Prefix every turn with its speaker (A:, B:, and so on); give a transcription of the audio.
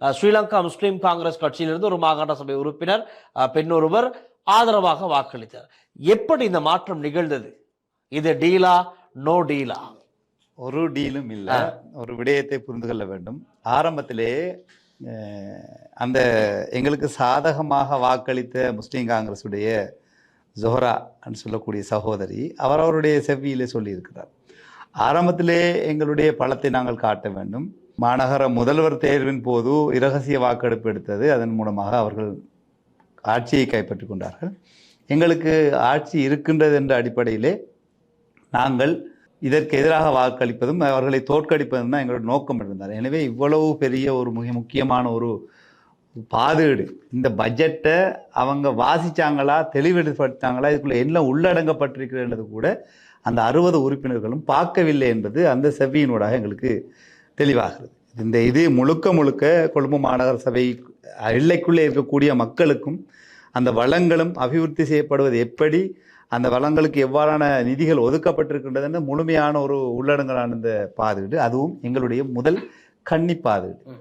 A: ஸ்ரீலங்கா முஸ்லீம் காங்கிரஸ் கட்சியிலிருந்து ஒரு மாகாண சபை உறுப்பினர் பெண் ஒருவர் ஆதரவாக வாக்களித்தார். எப்படி இந்த மாற்றம் நிகழ்ந்தது? இது டீலா நோ டீலா?
B: ஒரு டீலும் இல்லை. ஒரு விடயத்தை புரிந்து கொள்ள வேண்டும். ஆரம்பத்திலே அந்த எங்களுக்கு சாதகமாக வாக்களித்த முஸ்லீம் காங்கிரஸுடைய ஜொஹரா சொல்லக்கூடிய சகோதரி அவர் அவருடைய செவ்வியிலே சொல்லியிருக்கிறார். ஆரம்பத்திலே எங்களுடைய பலத்தை நாங்கள் காட்ட வேண்டும். மாநகர முதல்வர் தேர்வின் போது இரகசிய வாக்கெடுப்பு எடுத்தது. அதன் மூலமாக அவர்கள் ஆட்சியை கைப்பற்றி கொண்டார்கள். எங்களுக்கு ஆட்சி இருக்கின்றது என்ற அடிப்படையிலே நாங்கள் இதற்கு எதிராக வாக்களிப்பதும் அவர்களை தோற்கடிப்பதும் தான் எங்களோட நோக்கம் இருந்தார் எனவே இவ்வளவு பெரிய ஒரு மிக முக்கியமான ஒரு பாதுகாடு. இந்த பட்ஜெட்டை அவங்க வாசிச்சாங்களா தெளிவுபடுத்தாங்களா இதுக்குள்ள என்ன உள்ளடங்கப்பட்டிருக்கிறது கூட அந்த அறுபது உறுப்பினர்களும் பார்க்கவில்லை என்பது அந்த செவ்வியினூடாக எங்களுக்கு தெளிவாகிறது. இந்த இது முழுக்க முழுக்க கொழும்பு மாநகர சபை எல்லைக்குள்ளே இருக்கக்கூடிய மக்களுக்கும் அந்த வளங்களும் அபிவிருத்தி செய்யப்படுவது எப்படி அந்த வளங்களுக்கு எவ்வாறான நிதிகள் ஒதுக்கப்பட்டிருக்கின்றதுன்னு முழுமையான ஒரு உள்ளடங்கலான இந்த பாதுகாடு. அதுவும் எங்களுடைய முதல் கன்னி பாதுகாடு.